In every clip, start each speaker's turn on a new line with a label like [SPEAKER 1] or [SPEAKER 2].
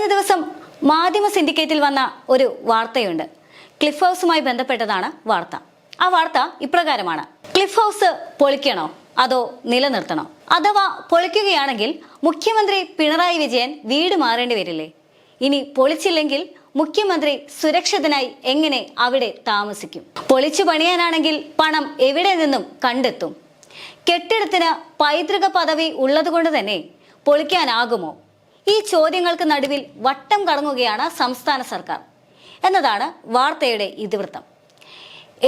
[SPEAKER 1] കഴിഞ്ഞ ദിവസം മാധ്യമ സിൻഡിക്കേറ്റിൽ വന്ന ഒരു വാർത്തയുണ്ട്. ക്ലിഫ് ഹൗസുമായി ബന്ധപ്പെട്ടതാണ് വാർത്ത. ആ വാർത്ത ഇപ്രകാരമാണ്. ക്ലിഫ് ഹൗസ് പൊളിക്കണോ? അതോ നിലനിർത്തണോ? അഥവാ പൊളിക്കുകയാണെങ്കിൽ മുഖ്യമന്ത്രി പിണറായി വിജയൻ വീട് മാറേണ്ടി വരില്ലേ? ഇനി പൊളിച്ചില്ലെങ്കിൽ മുഖ്യമന്ത്രി സുരക്ഷിതനായി എങ്ങനെ അവിടെ താമസിക്കും? പൊളിച്ചു പണിയാനാണെങ്കിൽ പണം എവിടെ നിന്നും കണ്ടെത്തും? കെട്ടിടത്തിന് പൈതൃക പദവി ഉള്ളതുകൊണ്ട് തന്നെ പൊളിക്കാനാകുമോ? ഈ ചോദ്യങ്ങൾക്ക് നടുവിൽ വട്ടം കടങ്ങുകയാണ് സംസ്ഥാന സർക്കാർ. എന്നതാണ് വാർത്തയുടെ ഇതിവൃത്തം.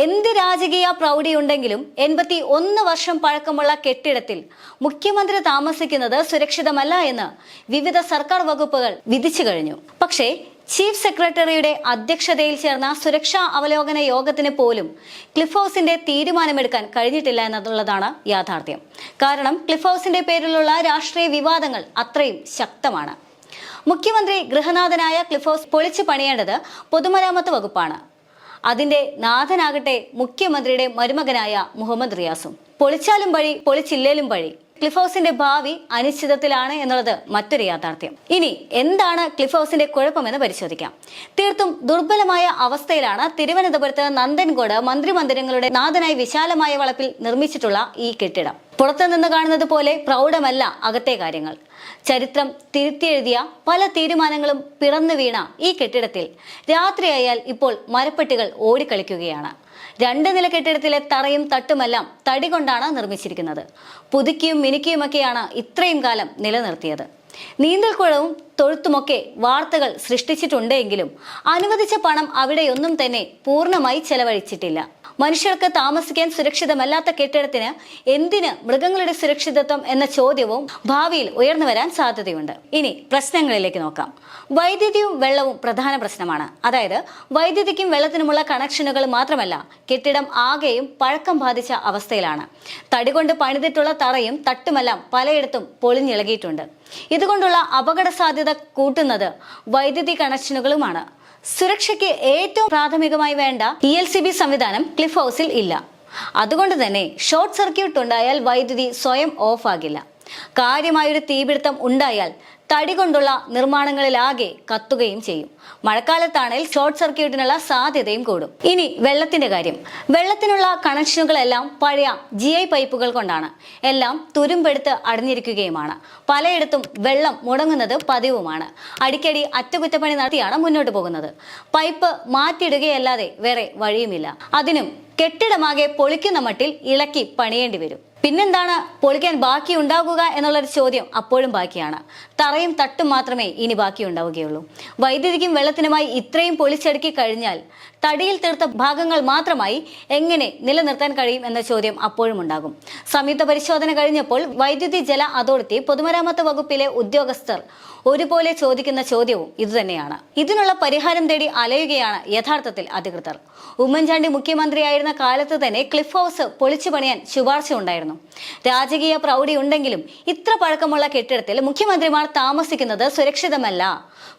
[SPEAKER 1] എന്ത് രാജകീയ പ്രൗഢിയുണ്ടെങ്കിലും എൺപത്തി ഒന്ന് വർഷം പഴക്കമുള്ള കെട്ടിടത്തിൽ മുഖ്യമന്ത്രി താമസിക്കുന്നത് സുരക്ഷിതമല്ല എന്ന് വിവിധ സർക്കാർ വകുപ്പുകൾ വിധിച്ചു കഴിഞ്ഞു. പക്ഷേ ചീഫ് സെക്രട്ടറിയുടെ അധ്യക്ഷതയിൽ ചേർന്ന സുരക്ഷാ അവലോകന യോഗത്തിന് പോലും ക്ലിഫ് ഹൗസിന്റെ തീരുമാനമെടുക്കാൻ കഴിഞ്ഞിട്ടില്ല എന്നുള്ളതാണ് യാഥാർത്ഥ്യം. കാരണം ക്ലിഫ് ഹൗസിന്റെ പേരിലുള്ള രാഷ്ട്രീയ വിവാദങ്ങൾ അത്രയും ശക്തമാണ്. മുഖ്യമന്ത്രി ഗൃഹനാഥനായ ക്ലിഫ് ഹൗസ് പൊളിച്ചു പണിയേണ്ടത് പൊതുമരാമത്ത് വകുപ്പാണ്. അതിന്റെ നാഥനാകട്ടെ മുഖ്യമന്ത്രിയുടെ മരുമകനായ മുഹമ്മദ് റിയാസും. പൊളിച്ചാലും വഴി പൊളിച്ചില്ലേലും വഴി ക്ലിഫ് ഹൗസിന്റെ ഭാവി അനിശ്ചിതത്തിലാണ് എന്നുള്ളത് മറ്റൊരു യാഥാർത്ഥ്യം. ഇനി എന്താണ് ക്ലിഫ് ഹൗസിന്റെ കുഴപ്പമെന്ന് പരിശോധിക്കാം. തീർത്തും ദുർബലമായ അവസ്ഥയിലാണ് തിരുവനന്തപുരത്ത് നന്ദൻകോട് മന്ത്രിമന്ദിരങ്ങളുടെ നാഥനായി വിശാലമായ വളപ്പിൽ നിർമ്മിച്ചിട്ടുള്ള ഈ കെട്ടിടം. പുറത്തു നിന്ന് കാണുന്നത് പോലെ പ്രൗഢമല്ല അകത്തെ കാര്യങ്ങൾ. ചരിത്രം തിരുത്തിയെഴുതിയ പല തീരുമാനങ്ങളും പിറന്നു വീണ ഈ കെട്ടിടത്തിൽ രാത്രിയായാൽ ഇപ്പോൾ മരപ്പെട്ടികൾ ഓടിക്കളിക്കുകയാണ്. രണ്ട് നില കെട്ടിടത്തിലെ തറയും തട്ടുമെല്ലാം തടി കൊണ്ടാണ് നിർമ്മിച്ചിരിക്കുന്നത്. പുതുക്കിയും മിനുക്കിയുമൊക്കെയാണ് ഇത്രയും കാലം നിലനിർത്തിയത്. നീന്തൽക്കുളവും തൊഴുത്തുമൊക്കെ വാർത്തകൾ സൃഷ്ടിച്ചിട്ടുണ്ടെങ്കിലും അനുവദിച്ച പണം അവിടെയൊന്നും തന്നെ പൂർണമായി ചെലവഴിച്ചിട്ടില്ല. മനുഷ്യർക്ക് താമസിക്കാൻ സുരക്ഷിതമല്ലാത്ത കെട്ടിടത്തിന് എന്തിന് മൃഗങ്ങളുടെ സുരക്ഷിതത്വം എന്ന ചോദ്യവും ഭാവിയിൽ ഉയർന്നു വരാൻ സാധ്യതയുണ്ട്. ഇനി പ്രശ്നങ്ങളിലേക്ക് നോക്കാം. വൈദ്യുതിയും വെള്ളവും പ്രധാന പ്രശ്നമാണ്. അതായത് വൈദ്യുതിക്കും വെള്ളത്തിനുമുള്ള കണക്ഷനുകൾ മാത്രമല്ല കെട്ടിടം ആകെയും പഴക്കം ബാധിച്ച അവസ്ഥയിലാണ്. തടികൊണ്ട് പണിതിട്ടുള്ള തറയും തട്ടുമെല്ലാം പലയിടത്തും പൊളിഞ്ഞിളകിയിട്ടുണ്ട്. ഇതുകൊണ്ടുള്ള അപകട സാധ്യത കൂട്ടുന്നത് വൈദ്യുതി കണക്ഷനുകളുമാണ്. സുരക്ഷയ്ക്ക് ഏറ്റവും പ്രാഥമികമായി വേണ്ട ഇ എൽ സി ബി സംവിധാനം ക്ലിഫ് ഹൗസിൽ ഇല്ല. അതുകൊണ്ട് തന്നെ ഷോർട്ട് സർക്യൂട്ട് ഉണ്ടായാൽ വൈദ്യുതി സ്വയം ഓഫ് ആകില്ല. കാര്യമായൊരു തീപിടുത്തം ഉണ്ടായാൽ തടി കൊണ്ടുള്ള നിർമ്മാണങ്ങളിലാകെ കത്തുകയും ചെയ്യും. മഴക്കാലത്താണെങ്കിൽ ഷോർട്ട് സർക്യൂട്ടിനുള്ള സാധ്യതയും കൂടും. ഇനി വെള്ളത്തിന്റെ കാര്യം. വെള്ളത്തിനുള്ള കണക്ഷനുകളെല്ലാം പഴയ ജി ഐ പൈപ്പുകൾ കൊണ്ടാണ്. എല്ലാം തുരുമ്പെടുത്ത് അടഞ്ഞിരിക്കുകയുമാണ്. പലയിടത്തും വെള്ളം മുടങ്ങുന്നത് പതിവുമാണ്. അടിക്കടി അറ്റകുറ്റപ്പണി നടത്തിയാണ് മുന്നോട്ട് പോകുന്നത്. പൈപ്പ് മാറ്റിയിടുകയല്ലാതെ വേറെ വഴിയുമില്ല. അതിനും കെട്ടിടമാകെ പൊളിക്കുന്ന മട്ടിൽ ഇളക്കി പണിയേണ്ടി വരും. പിന്നെന്താണ് പൊളിക്കാൻ ബാക്കി ഉണ്ടാകുക എന്നുള്ളൊരു ചോദ്യം അപ്പോഴും ബാക്കിയാണ്. തറയും തട്ടും മാത്രമേ ഇനി ബാക്കി ഉണ്ടാവുകയുള്ളൂ. വൈദ്യുതിക്കും വെള്ളത്തിനുമായി ഇത്രയും പൊളിച്ചടുക്കി കഴിഞ്ഞാൽ തടിയിൽ തീർത്ത ഭാഗങ്ങൾ മാത്രമായി എങ്ങനെ നിലനിർത്താൻ കഴിയും എന്ന ചോദ്യം അപ്പോഴും ഉണ്ടാകും. സംയുക്ത പരിശോധന കഴിഞ്ഞപ്പോൾ വൈദ്യുതി ജല അതോറിറ്റി പൊതുമരാമത്ത് വകുപ്പിലെ ഉദ്യോഗസ്ഥർ ഒരുപോലെ ചോദിക്കുന്ന ചോദ്യവും ഇതുതന്നെയാണ്. ഇതിനുള്ള പരിഹാരം തേടി അലയുകയാണ് യഥാർത്ഥത്തിൽ അധികൃതർ. ഉമ്മൻചാണ്ടി മുഖ്യമന്ത്രിയായിരുന്ന കാലത്ത് തന്നെ ക്ലിഫ് ഹൗസ് പൊളിച്ചു പണിയാൻ ശുപാർശ ഉണ്ടായിരുന്നു. രാജകീയ പ്രൗഢി ഉണ്ടെങ്കിലും ഇത്ര പഴക്കമുള്ള കെട്ടിടത്തിൽ മുഖ്യമന്ത്രിമാർ താമസിക്കുന്നത് സുരക്ഷിതമല്ല.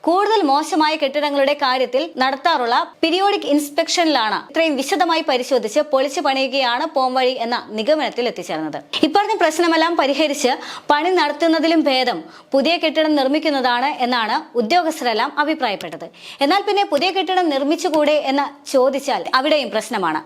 [SPEAKER 1] കൂടുതൽ മോശമായ കെട്ടിടങ്ങളുടെ കാര്യത്തിൽ നടത്താറുള്ള പീരിയോഡിക് ഇൻസ്പെക്ഷനിലാണ് ഇത്രയും വിശദമായി പരിശോധിച്ച് പൊളിച്ചു പണിയുകയാണ് പോംവഴി എന്ന നിഗമനത്തിൽ എത്തിച്ചേർന്നത്. ഇപ്പറഞ്ഞ പ്രശ്നമെല്ലാം പരിഹരിച്ച് പണി നടത്തുന്നതിലും ഭേദം പുതിയ കെട്ടിടം നിർമ്മിക്കുന്നതാണ് എന്നാണ് ഉദ്യോഗസ്ഥരെല്ലാം അഭിപ്രായപ്പെട്ടത്. എന്നാൽ പിന്നെ പുതിയ കെട്ടിടം നിർമ്മിച്ചുകൂടെ എന്ന് ചോദിച്ചാൽ അവിടെയും പ്രശ്നമാണ്.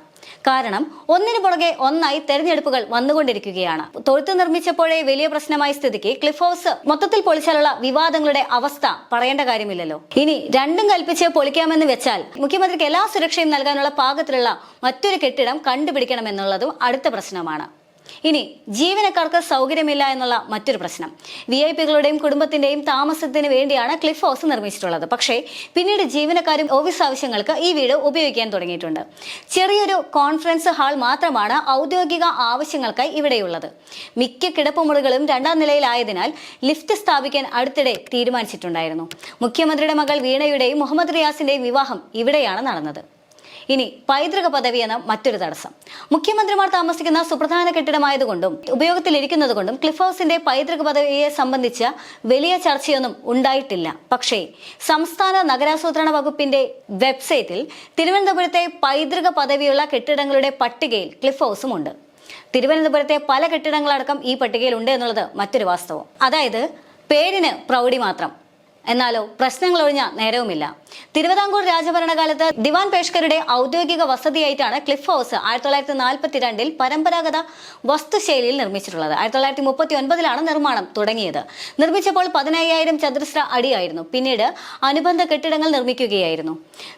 [SPEAKER 1] കാരണം ഒന്നിനു പുറകെ ഒന്നായി തെരഞ്ഞെടുപ്പുകൾ വന്നുകൊണ്ടിരിക്കുകയാണ്. തൊഴുത്ത് നിർമ്മിച്ചപ്പോഴേ വലിയ പ്രശ്നമായ സ്ഥിതിക്ക് ക്ലിഫ് ഹൗസ് മൊത്തത്തിൽ പൊളിച്ചാലുള്ള വിവാദങ്ങളുടെ അവസ്ഥ പറയേണ്ട കാര്യമില്ലല്ലോ. ഇനി രണ്ടും കൽപ്പിച്ച് പൊളിക്കാമെന്ന് വെച്ചാൽ മുഖ്യമന്ത്രിക്ക് എല്ലാ സുരക്ഷയും നൽകാനുള്ള പാകത്തിലുള്ള മറ്റൊരു കെട്ടിടം കണ്ടുപിടിക്കണമെന്നുള്ളതും അടുത്ത പ്രശ്നമാണ്. ഇനി ജീവനക്കാർക്ക് സൗകര്യമില്ല എന്നുള്ള മറ്റൊരു പ്രശ്നം. വി ഐ പികളുടെയും കുടുംബത്തിന്റെയും താമസത്തിന് വേണ്ടിയാണ് ക്ലിഫ് ഹൗസ് നിർമ്മിച്ചിട്ടുള്ളത്. പക്ഷേ പിന്നീട് ജീവനക്കാരും ഓഫീസ് ആവശ്യങ്ങൾക്ക് ഈ വീട് ഉപയോഗിക്കാൻ തുടങ്ങിയിട്ടുണ്ട്. ചെറിയൊരു കോൺഫറൻസ് ഹാൾ മാത്രമാണ് ഔദ്യോഗിക ആവശ്യങ്ങൾക്കായി ഇവിടെയുള്ളത്. മിക്ക കിടപ്പുമുറികളും രണ്ടാം നിലയിലായതിനാൽ ലിഫ്റ്റ് സ്ഥാപിക്കാൻ അടുത്തിടെ തീരുമാനിച്ചിട്ടുണ്ടായിരുന്നു. മുഖ്യമന്ത്രിയുടെ മകൾ വീണയുടെയും മുഹമ്മദ് റിയാസിന്റെയും വിവാഹം ഇവിടെയാണ് നടന്നത്. ഇനി പൈതൃക പദവി എന്ന മറ്റൊരു തടസ്സം. മുഖ്യമന്ത്രിമാർ താമസിക്കുന്ന സുപ്രധാന കെട്ടിടമായതുകൊണ്ടും ഉപയോഗത്തിലിരിക്കുന്നത് കൊണ്ടും ക്ലിഫ് ഹൗസിന്റെ പൈതൃക പദവിയെ സംബന്ധിച്ച വലിയ ചർച്ചയൊന്നും ഉണ്ടായിട്ടില്ല. പക്ഷേ സംസ്ഥാന നഗരാസൂത്രണ വകുപ്പിന്റെ വെബ്സൈറ്റിൽ തിരുവനന്തപുരത്തെ പൈതൃക പദവിയുള്ള കെട്ടിടങ്ങളുടെ പട്ടികയിൽ ക്ലിഫ് ഹൗസും ഉണ്ട്. തിരുവനന്തപുരത്തെ പല കെട്ടിടങ്ങളടക്കം ഈ പട്ടികയിൽ ഉണ്ട് എന്നുള്ളത് മറ്റൊരു വാസ്തവം. അതായത് പേരിന് പ്രൗഢി മാത്രം. എന്നാലോ പ്രശ്നങ്ങൾ ഒഴിഞ്ഞ നേരവുമില്ല. തിരുവിതാംകൂർ രാജഭരണകാലത്ത് ദിവാൻ പേഷ്കരുടെ ഔദ്യോഗിക വസതിയായിട്ടാണ് ക്ലിഫ് ഹൗസ് ആയിരത്തി തൊള്ളായിരത്തി നാൽപ്പത്തി രണ്ടിൽ പരമ്പരാഗത വസ്തുശൈലിയിൽ നിർമ്മിച്ചിട്ടുള്ളത്. ആയിരത്തി തൊള്ളായിരത്തി മുപ്പത്തി ഒൻപതിലാണ് നിർമ്മാണം തുടങ്ങിയത്. നിർമ്മിച്ചപ്പോൾ പതിനയ്യായിരം ചതുരശ്ര അടിയായിരുന്നു. പിന്നീട് അനുബന്ധ കെട്ടിടങ്ങൾ നിർമ്മിക്കുകയായിരുന്നു.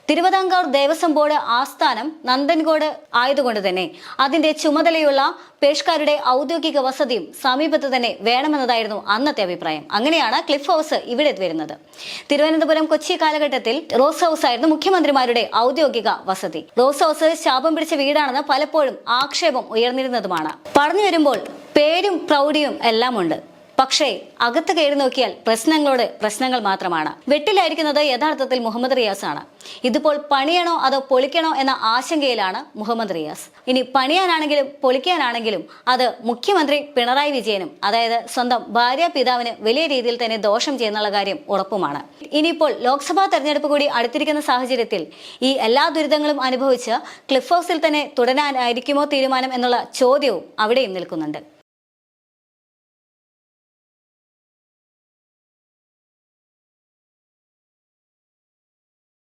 [SPEAKER 1] തിരുവിതാംകൂർ ദേവസ്വം ബോർഡ് ആസ്ഥാനം നന്ദൻകോട് ആയതുകൊണ്ട് തന്നെ അതിന്റെ ചുമതലയുള്ള പേഷ്കാരുടെ ഔദ്യോഗിക വസതിയും സമീപത്ത് തന്നെ വേണമെന്നതായിരുന്നു അന്നത്തെ അഭിപ്രായം. അങ്ങനെയാണ് ക്ലിഫ് ഹൗസ് ഇവിടെ വരുന്നത്. തിരുവനന്തപുരം കൊച്ചി കാലഘട്ടത്തിൽ റോസ് ഹൗസ് ആയിരുന്നു മുഖ്യമന്ത്രിമാരുടെ ഔദ്യോഗിക വസതി. റോസ് ഹൗസ് ശാപം പിടിച്ച വീടാണെന്ന് പലപ്പോഴും ആക്ഷേപം ഉയർന്നിരുന്നതുമാണ്. പറഞ്ഞു വരുമ്പോൾ പേരും പ്രൗഢിയും എല്ലാം ഉണ്ട് പക്ഷേ അകത്ത് കയറി നോക്കിയാൽ പ്രശ്നങ്ങളോട് പ്രശ്നങ്ങൾ മാത്രമാണ്. വെട്ടിലായിരിക്കുന്നത് യഥാർത്ഥത്തിൽ മുഹമ്മദ് റിയാസ് ആണ്. ഇതിപ്പോൾ പണിയണോ അതോ പൊളിക്കണോ എന്ന ആശങ്കയിലാണ് മുഹമ്മദ് റിയാസ്. ഇനി പണിയാനാണെങ്കിലും പൊളിക്കാനാണെങ്കിലും അത് മുഖ്യമന്ത്രി പിണറായി വിജയനും അതായത് സ്വന്തം ഭാര്യ പിതാവിന് വലിയ രീതിയിൽ തന്നെ ദോഷം ചെയ്യുന്നുള്ള കാര്യം ഉറപ്പുമാണ്. ഇനിയിപ്പോൾ ലോക്സഭാ തെരഞ്ഞെടുപ്പ് കൂടി അടുത്തിരിക്കുന്ന സാഹചര്യത്തിൽ ഈ എല്ലാ ദുരിതങ്ങളും അനുഭവിച്ച് ക്ലിഫ് ഹൗസിൽ തന്നെ തുടരാനായിരിക്കുമോ തീരുമാനം എന്നുള്ള ചോദ്യവും അവിടെയും നിൽക്കുന്നുണ്ട്.